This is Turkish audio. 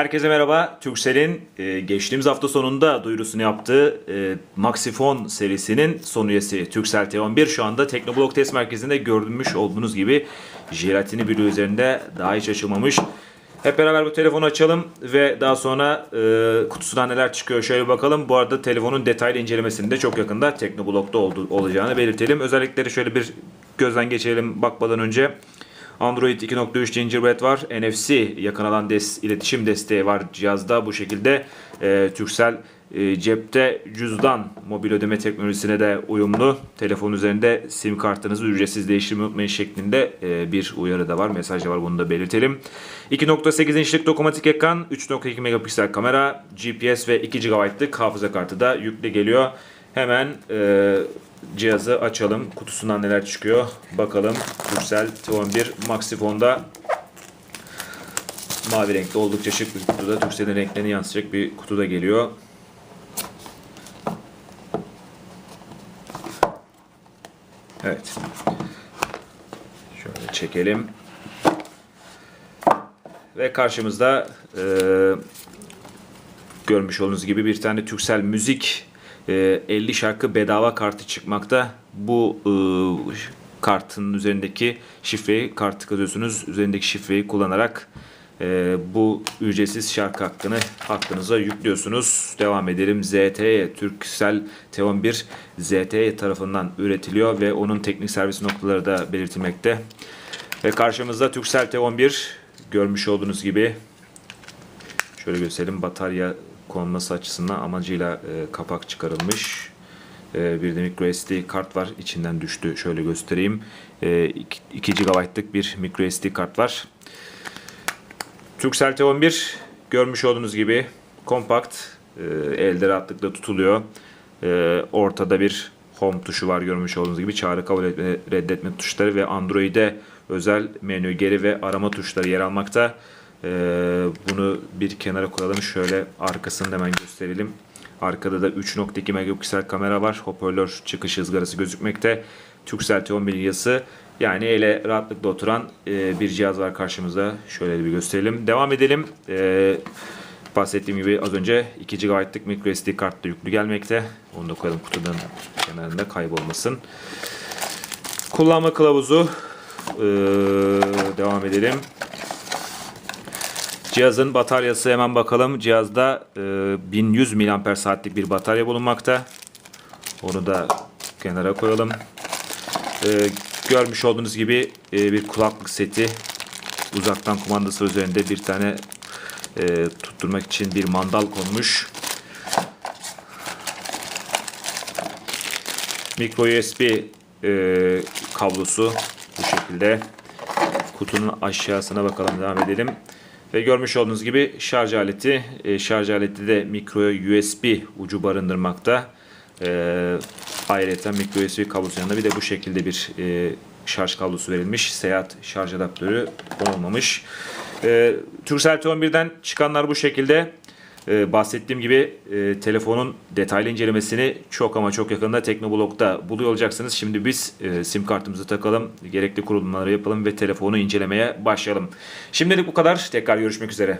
Herkese merhaba. Turkcell'in e, geçtiğimiz hafta sonunda duyurusunu yaptığı e, Maxifon serisinin son üyesi Turkcell T11 şu anda Teknoblog Test Merkezi'nde görmüş olduğunuz gibi jelatini bloğu üzerinde daha hiç açılmamış. Hep beraber bu telefonu açalım ve daha sonra e, kutusundan neler çıkıyor şöyle bakalım. Bu arada telefonun detaylı incelemesini de çok yakında Teknoblog'da oldu, olacağını belirtelim. Özellikleri şöyle bir gözden geçirelim bakmadan önce. Android 2.3 Gingerbread var. NFC yakın alan des iletişim desteği var cihazda. Bu şekilde e, Turkcell e, cepte cüzdan mobil ödeme teknolojisine de uyumlu. Telefon üzerinde sim kartınızı ücretsiz değiştirmeyi unutmayın şeklinde e, bir uyarı da var. Mesaj da var bunu da belirtelim. 2.8 inçlik dokunmatik ekran, 3.2 megapiksel kamera, GPS ve 2 GB'lık hafıza kartı da yüklü geliyor. Hemen e, cihazı açalım. Kutusundan neler çıkıyor bakalım. Turkcell T11 Maxifon'da mavi renkte oldukça şık bir kutuda. Turkcell'in renklerini yansıtacak bir kutuda geliyor. Evet. Şöyle çekelim. Ve karşımızda e, görmüş olduğunuz gibi bir tane Turkcell Müzik 50 şarkı bedava kartı çıkmakta. Bu e, kartın üzerindeki şifreyi kartı kazıyorsunuz. Üzerindeki şifreyi kullanarak e, bu ücretsiz şarkı hakkını hakkınıza yüklüyorsunuz. Devam edelim. ZTE Turkcell T11 ZTE tarafından üretiliyor ve onun teknik servis noktaları da belirtilmekte. Ve karşımızda Turkcell T11 görmüş olduğunuz gibi şöyle gösterelim batarya konması açısından amacıyla e, kapak çıkarılmış. E, bir de micro SD kart var. içinden düştü. Şöyle göstereyim. E, 2, 2 GB'lık bir micro SD kart var. Turkcell T11 görmüş olduğunuz gibi kompakt. E, elde rahatlıkla tutuluyor. E, ortada bir home tuşu var görmüş olduğunuz gibi. Çağrı kabul etme, reddetme tuşları ve Android'e özel menü geri ve arama tuşları yer almakta. Ee, bunu bir kenara koyalım. Şöyle arkasını hemen gösterelim. Arkada da 3.2 megapiksel kamera var. Hoparlör çıkış ızgarası gözükmekte. Turkcell T11 yazısı. Yani ele rahatlıkla oturan e, bir cihaz var karşımızda. Şöyle bir gösterelim. Devam edelim. Ee, bahsettiğim gibi az önce 2 GB'lık microSD kartla yüklü gelmekte. Onu da koyalım kutudan kenarında kaybolmasın. Kullanma kılavuzu. Ee, devam edelim. Cihazın bataryası hemen bakalım. Cihazda e, 1100 mAh saatlik bir batarya bulunmakta. Onu da kenara koyalım. E, görmüş olduğunuz gibi e, bir kulaklık seti. Uzaktan kumandası üzerinde bir tane e, tutturmak için bir mandal konmuş. Micro USB e, kablosu bu şekilde. Kutunun aşağısına bakalım devam edelim. Ve görmüş olduğunuz gibi şarj aleti. E, şarj aleti de micro USB ucu barındırmakta. E, ayrıca micro USB kablosu yanında bir de bu şekilde bir e, şarj kablosu verilmiş. Seyahat şarj adaptörü konulmamış. E, Turkcell T11'den çıkanlar bu şekilde. Ee, bahsettiğim gibi e, telefonun detaylı incelemesini çok ama çok yakında Teknoblog'da buluyor olacaksınız. Şimdi biz e, sim kartımızı takalım, gerekli kurulumları yapalım ve telefonu incelemeye başlayalım. Şimdilik bu kadar. Tekrar görüşmek üzere.